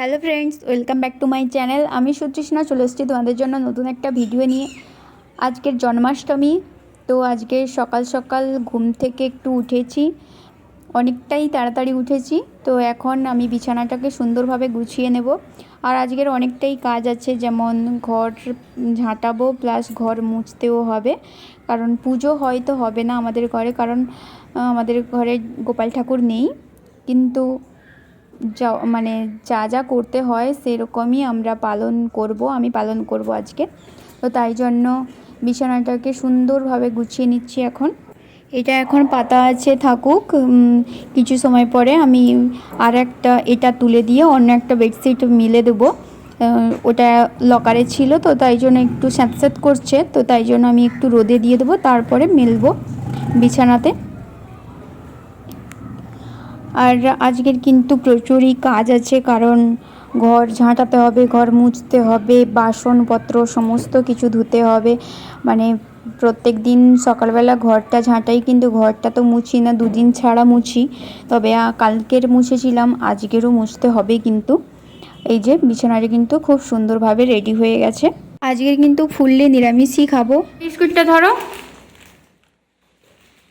Hello friends, welcome back to my channel. আমি সুতৃষ্ণা, চলে এসেছি তোমাদের জন্য নতুন একটা ভিডিও নিয়ে। আজকের জন্মাষ্টমী, তো আজকে সকাল সকাল ঘুম থেকে একটু উঠেছি। অনেকটাই তাড়াতাড়ি উঠেছি, তো এখন আমি বিছানাটাকে সুন্দরভাবে গুছিয়ে নেব। আর আজকের অনেকটাই কাজ আছে, যেমন ঘর ঝাঁটাবো, প্লাস ঘর মুছতেও হবে। কারণ পুজো হয়তো হবে না আমাদের ঘরে, কারণ আমাদের ঘরে গোপাল ঠাকুর নেই। কিন্তু যা মানে যা যা করতে হয় সেরকমই আমরা পালন করব, আমি পালন করব আজকে। তো তাই জন্য বিছানাটাকে সুন্দরভাবে গুছিয়ে নিচ্ছি এখন। এটা এখন পাতা আছে থাকুক কিছু সময় পরে আমি আর একটা এটা তুলে দিয়ে অন্য একটা বেডশিট মিলে দেবো। ওটা লকারে ছিল তো তাই জন্য একটু স্যাঁতস্যাঁত করছে, তো তাই জন্য আমি একটু রোদে দিয়ে দেবো, তারপরে মেলবো বিছানাতে। আর আজকের কিন্তু প্রচুরই কাজ আছে, কারণ ঘর ঝাঁটাতে হবে, ঘর মুছতে হবে, বাসনপত্র সমস্ত কিছু ধুতে হবে। মানে প্রত্যেক দিন সকালবেলা ঘরটা ঝাঁটাই কিন্তু ঘরটা তো মুছি না, দুদিন ছাড়া মুছি। তবে কালকের মুছেছিলাম, আজকেরও মুছতে হবে কিন্তু। এই যে বিছানাটা কিন্তু খুব সুন্দরভাবে রেডি হয়ে গেছে। আজকের কিন্তু ফুললে নিরামিষই খাব। বিস্কুটটা ধরো।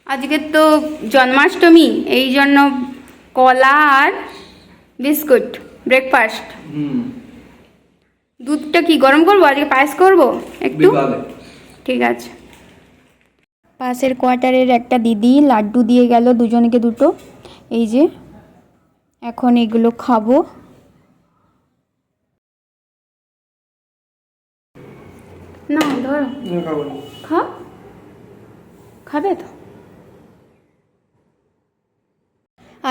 আজকের তো জন্মাষ্টমী, এই জন্য কলা আর বিস্কুট ব্রেকফাস্ট দুধটা কি গরম করব? আজকে পায়েস করব? একটু? ঠিক আছে। পাশের কোয়ার্টারের একটা দিদি লাড্ডু দিয়ে গেল দুজনকে দুটো। এই যে এখন এগুলো খাব। না ধরো। খা খাবে তো?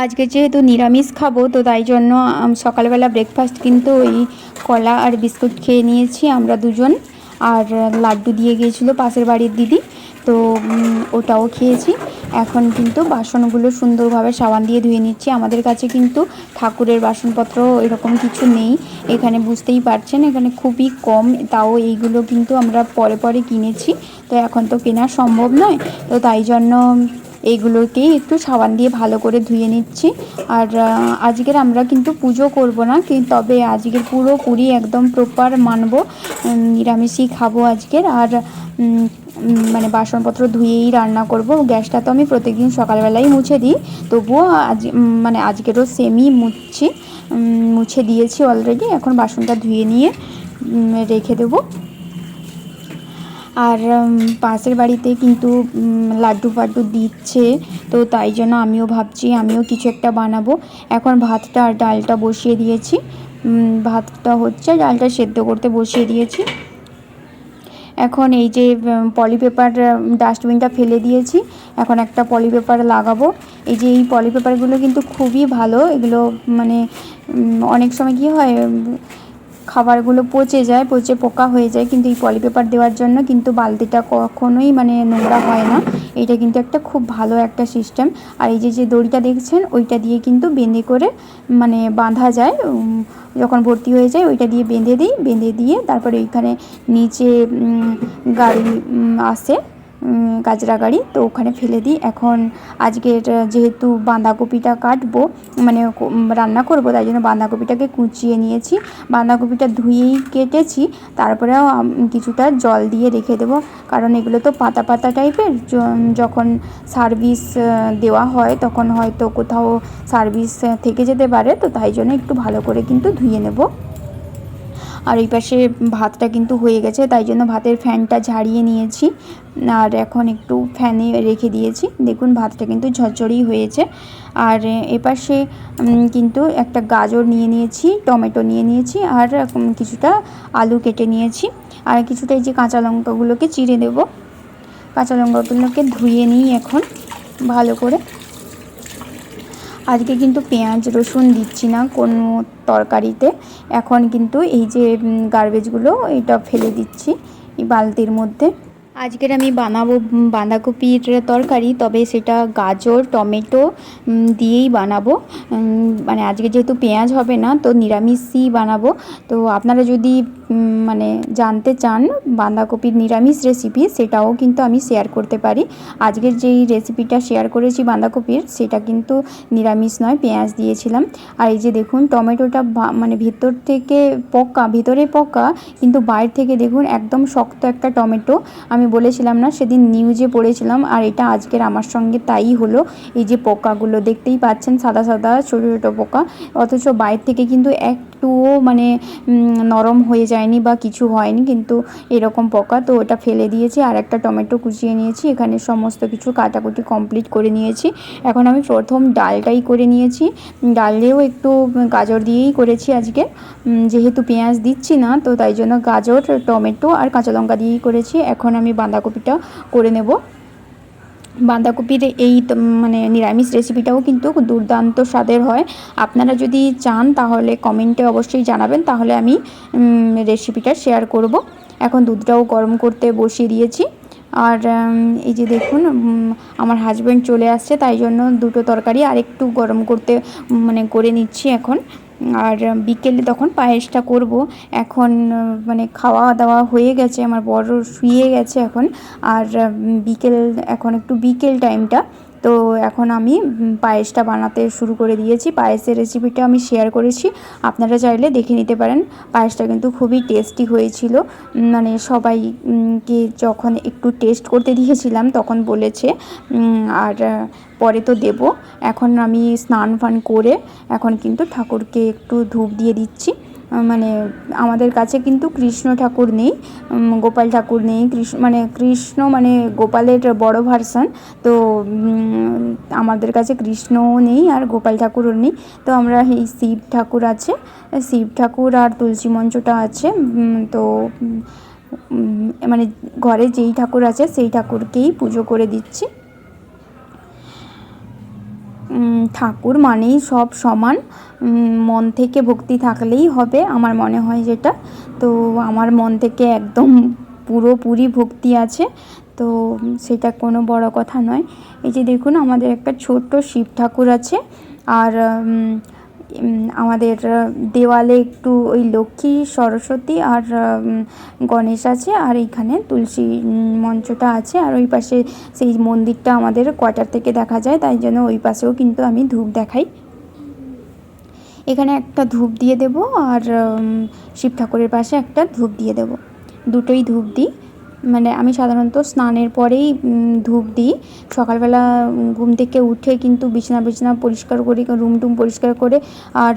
আজকে যেহেতু নিরামিষ খাব, তো তাই জন্য সকালবেলা ব্রেকফাস্ট কিন্তু ওই কলা আর বিস্কুট খেয়ে নিয়েছি আমরা দুজন। আর লাড্ডু দিয়ে গিয়েছিল পাশের বাড়ির দিদি, তো ওটাও খেয়েছি। এখন কিন্তু বাসনগুলো সুন্দরভাবে সাবান দিয়ে ধুয়ে নিচ্ছি। আমাদের কাছে কিন্তু ঠাকুরের বাসনপত্র এরকম কিছু নেই। এখানে বুঝতেই পারছেন, এখানে খুবই কম। তাও এইগুলো কিন্তু আমরা পরে পরে কিনেছি। তো এখন তো কেনা সম্ভব নয়। তো তাই জন্য এইগুলোকেই একটু সাবান দিয়ে ভালো করে ধুয়ে নিচ্ছি। আর আজকের আমরা কিন্তু পুজো করব না, কিন্তু তবে আজকের পুরোপুরি একদম প্রপার মানব নিরামিষই খাব আজকের। আর মানে বাসনপত্র ধুয়েই রান্না করব। গ্যাসটা তো আমি প্রত্যেকদিন সকালবেলাই মুছে দিই, তবুও আজ মানে আজকেরও সেমই মুছছি মুছে দিয়েছি অলরেডি এখন বাসনটা ধুয়ে নিয়ে রেখে দেবো। আর পাশের বাড়িতে কিন্তু লাড্ডু ফাড্ডু দিচ্ছে, তো তাই জন্য আমিও ভাবছি আমিও কিছু একটা বানাবো। এখন ভাতটা আর ডালটা বসিয়ে দিয়েছি। ভাতটা হচ্ছে ডালটা সেদ্ধ করতে বসিয়ে দিয়েছি। এখন এই যে পলি পেপার ডাস্টবিনটা ফেলে দিয়েছি। এখন একটা পলি পেপার লাগাবো। এই যে, এই পলি পেপারগুলো কিন্তু খুবই ভালো। এগুলো মানে অনেক সময় কী হয় খাবারগুলো পচে যায়, পচে পোকা হয়ে যায় কিন্তু এই পলি পেপার দেওয়ার জন্য কিন্তু বালতিটা কখনোই মানে নোংরা হয় না। এটা কিন্তু একটা খুব ভালো একটা সিস্টেম। আর এই যে যে দড়িটা দেখছেন, ওইটা দিয়ে কিন্তু বেঁধে করে মানে বাঁধা যায়। যখন ভর্তি হয়ে যায়, ওইটা দিয়ে বেঁধে দিই। বেঁধে দিয়ে তারপরে এইখানে নিচে গাড়ি আসে। কাচরা গাড়ি, তো ওখানে ফেলে দিই। এখন আজকের যেহেতু বাঁধাকপিটা কাটবো মানে রান্না করব, তাই জন্য বাঁধাকপিটাকে কুচিয়ে নিয়েছি। বাঁধাকপিটা ধুয়েই কেটেছি তারপরেও কিছুটা জল দিয়ে রেখে দেবো। কারণ এগুলো তো পাতা পাতা টাইপের যখন সার্ভিস দেওয়া হয়, তখন হয়তো কোথাও সার্ভিস থেকে যেতে পারে, তো তাই জন্য একটু ভালো করে কিন্তু ধুয়ে নেব। আর এই পাশে ভাতটা কিন্তু হয়ে গেছে, তাই জন্য ভাতের ফ্যানটা ঝাড়িয়ে নিয়েছি। আর এখন একটু ফ্যানে রেখে দিয়েছি। দেখুন, ভাতটা কিন্তু ঝরঝরেই হয়েছে। আর এপাশে কিন্তু একটা গাজর নিয়ে নিয়েছি, টমেটো নিয়ে নিয়েছি, আর কিছুটা আলু কেটে নিয়েছি। আর কিছুটা এই যে কাঁচা লঙ্কাগুলোকে চিড়ে দেবো। কাঁচা লঙ্কাগুলোকে ধুয়ে নিই এখন, ভালো করে। আজকে কিন্তু পেঁয়াজ রসুন দিচ্ছি না, কোনো তরকারিতে। এখন কিন্তু এই যে গার্বেজগুলো এটা ফেলে দিচ্ছি এই বালতির মধ্যে। আজকের আমি বানাবো বাঁধাকপির তরকারি, তবে সেটা গাজর, টমেটো দিয়েই বানাবো। মানে আজকে যেহেতু পেঁয়াজ হবে না, তো নিরামিষই বানাবো। তো আপনারা যদি মানে জানতে চান বাঁধাকপির নিরামিষ রেসিপি সেটাও কিন্তু আমি শেয়ার করতে পারি। আজকের যেই রেসিপিটা শেয়ার করেছি বাঁধাকপির, সেটা কিন্তু নিরামিষ নয়, পেঁয়াজ দিয়েছিলাম। আর এই যে দেখুন, টমেটোটা মানে ভেতর থেকে পকা, ভিতরে পকা, কিন্তু বাইরে থেকে দেখুন, একদম শক্ত একটা টমেটো। আমি বলেছিলাম না, সেদিন নিউজে পড়েছিলাম, আর এটা আজকের আমার সঙ্গে তাই হলো। এই যে পোকাগুলো দেখতেই পাচ্ছেন, সাদা সাদা, ছোটো ছোটো পোকা। অথচ বাইরে থেকে কিন্তু একটুও মানে নরম হয়ে যায়নি বা কিছু হয়নি, কিন্তু এরকম পোকা তো ওটা ফেলে দিয়েছি। আর একটা টমেটো কুচিয়ে নিয়েছি, এখানে সমস্ত কিছু কাটাকুটি কমপ্লিট করে নিয়েছি। এখন আমি প্রথম ডালটাই করে নিয়েছি। ডালেও একটু গাজর দিয়েই করেছি আজকে। যেহেতু পেঁয়াজ দিচ্ছি না, তো তাই জন্য গাজর, টমেটো আর কাঁচা লঙ্কা দিয়েই করেছি। এখন আমি বাঁধাকপিটা করে নেব। বাঁধাকপির এই মানে নিরামিষ রেসিপিটাও কিন্তু দুর্দান্ত স্বাদের হয়। আপনারা যদি চান তাহলে কমেন্টে অবশ্যই জানাবেন, তাহলে আমি রেসিপিটা শেয়ার করব। এখন দুধটাও গরম করতে বসিয়ে দিয়েছি। আর এই যে দেখুন আমার হাজব্যান্ড চলে আসছে, তাই জন্য দুটো তরকারি আর একটু গরম করতে মানে করে নিচ্ছি এখন। আর বিকেলে তখন পায়েসটা করব। এখন মানে খাওয়া দাওয়া হয়ে গেছে, আমার বড় শুয়ে গেছে এখন। আর বিকেল, এখন একটু বিকেল টাইমটা তো এখন আমি পায়েসটা বানাতে শুরু করে দিয়েছি। পায়েসের রেসিপিটা আমি শেয়ার করেছি। আপনারা চাইলে দেখে নিতে পারেন। পায়েসটা কিন্তু খুবই টেস্টি হয়েছিল। মানে সবাইকে যখন একটু টেস্ট করতে দিয়েছিলাম, তখন বলেছে আর পরে তো দেব। এখন আমি স্নান ফান করে এখন কিন্তু ঠাকুরকে একটু ধূপ দিয়ে দিচ্ছি। মানে আমাদের কাছে কিন্তু কৃষ্ণ ঠাকুর নেই গোপাল ঠাকুর নেই, কৃষ্ণ মানে কৃষ্ণ মানে গোপালের বড় ভার্সান, তো আমাদের কাছে কৃষ্ণও নেই আর গোপাল ঠাকুরও নেই, তো আমরা এই শিব ঠাকুর আছে, শিব ঠাকুর আর তুলসী মঞ্চটা আছে তো মানে ঘরে যেই ঠাকুর আছে সেই ঠাকুরকেই পুজো করে দিচ্ছি। ঠাকুর মানেই সব সমান। মন থেকে ভক্তি থাকলেই হবে আমার মনে হয় যেটা। তো আমার মন থেকে একদম পুরোপুরি ভক্তি আছে। তো সেটা কোনো বড় কথা নয়। এই যে দেখুন, আমাদের একটা ছোট্ট শিব ঠাকুর আছে। আর আমাদের দেওয়ালে একটু ওই লক্ষ্মী, সরস্বতী আর গণেশ আছে আর এইখানে তুলসী মঞ্চটা আছে আর ওই পাশে সেই মন্দিরটা আমাদের কোয়ার্টার থেকে দেখা যায়, তাই জন্য ওই পাশেও কিন্তু আমি ধূপ দেখাই। এখানে একটা ধূপ দিয়ে দেব আর শিব ঠাকুরের পাশে একটা ধূপ দিয়ে দেব। দুটোই ধূপ দিই। মানে আমি সাধারণত স্নানের পরেই ধূপ দিই। সকালবেলা ঘুম থেকে উঠে কিন্তু বিছানা বিছানা পরিষ্কার করি রুম টুম পরিষ্কার করে। আর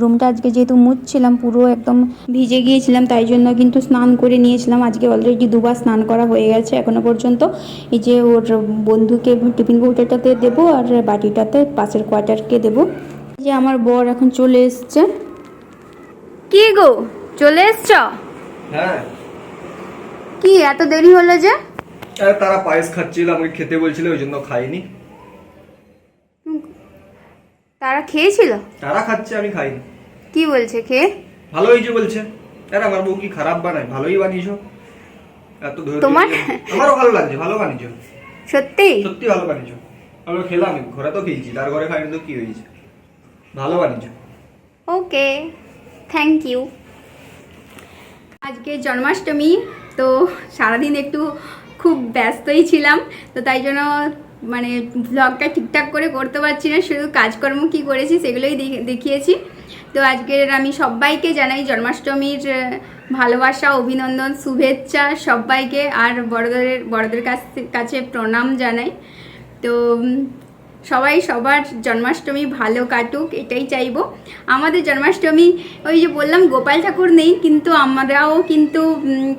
রুমটা আজকে যেহেতু মুছছিলাম পুরো একদম ভিজে গিয়েছিলাম তাই জন্য কিন্তু স্নান করে নিয়েছিলাম। আজকে অলরেডি দুবার স্নান করা হয়ে গেছে এখনও পর্যন্ত। এই যে ওর বন্ধুকে টিফিন কৌটাটাতে দেবো আর বাটিটাতে পাশের কোয়ার্টারকে দেবো। যে আমার বর এখন চলে এসছে। কি গো? চলে এসছ? হ্যাঁ। কি এত দেরি হলো যে? আরে তারা পায়েস খাচ্ছিল আমাকে খেতে বলছিল ওই জন্য খাইনি। তারা খেয়েছিল? তারা খাচ্ছে আমি খাইনি। কি বলছে খেয়ে ভালো হয়েছে বলছে। আরে আমার বউ কি খারাপ বানায়? ভালোই বানিয়েছো। এত ধৈর্য তোমার? আমারও ভালো লাগছে ভালো বানিয়েছো। সত্যি? সত্যি ভালো বানিয়েছো। আমরা খেলাম ঘরে তো খেয়েছি তার ঘরে খাইনি তো কি হয়েছে? ভালো বানিয়েছো। ওকে থ্যাংক ইউ আজকে জন্মাষ্টমী তো সারাদিন একটু খুব ব্যস্তই ছিলাম, তো তাই জন্য মানে ব্লগটা ঠিকঠাক করে করতে পারছি না, শুধু কাজকর্ম কি করেছি সেগুলোই দেখিয়েছি। তো আজকের আমি সবাইকে জানাই জন্মাষ্টমীর ভালোবাসা, অভিনন্দন, শুভেচ্ছা সবাইকে, আর বড়দের বড়দের কাছ কাছে প্রণাম জানাই। তো সবাই সবার জন্মাষ্টমী ভালো কাটুক, এটাই চাইব। আমাদের জন্মাষ্টমী, ওই যে বললাম, গোপাল ঠাকুর নেই, কিন্তু আমরাও কিন্তু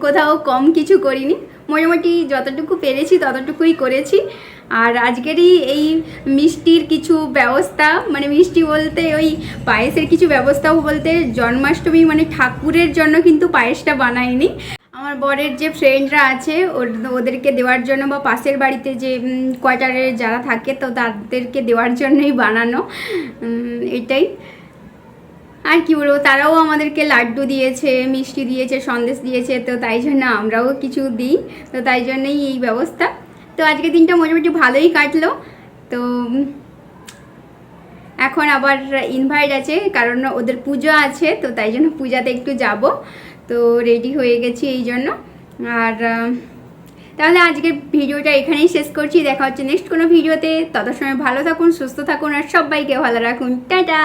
কোথাও কম কিছু করিনি। মোটামুটি যতটুকু পেরেছি, ততটুকুই করেছি। আর আজকেরই এই মিষ্টির কিছু ব্যবস্থা মানে মিষ্টি বলতে ওই পায়েসের কিছু ব্যবস্থাও বলতে জন্মাষ্টমী মানে ঠাকুরের জন্য কিন্তু পায়েসটা বানাইনি। আমার বরের যে ফ্রেন্ডরা আছে ওদেরকে দেওয়ার জন্য বা পাশের বাড়িতে যে কোয়ার্টারে যারা থাকে, তো তাদেরকে দেওয়ার জন্যই বানানো। এটাই। আর কি বলব, তারাও আমাদেরকে লাড্ডু দিয়েছে, মিষ্টি দিয়েছে, সন্দেশ দিয়েছে, তো তাই জন্য আমরাও কিছু দিই। তো তাই জন্যই এই ব্যবস্থা। তো আজকে দিনটা মোটামুটি ভালোই কাটলো। তো, এখন আবার ইনভাইট আছে, কারণ ওদের পুজো আছে, তো তাই জন্য পূজাতে একটু যাব। তো রেডি হয়ে গেছি এই জন্য। আর তাহলে আজকের ভিডিওটা এখানেই শেষ করছি। দেখা হচ্ছে নেক্সট কোনো ভিডিওতে। তত সময় ভালো থাকুন, সুস্থ থাকুন, আর সবাইকে ভালো রাখুন। টাটা!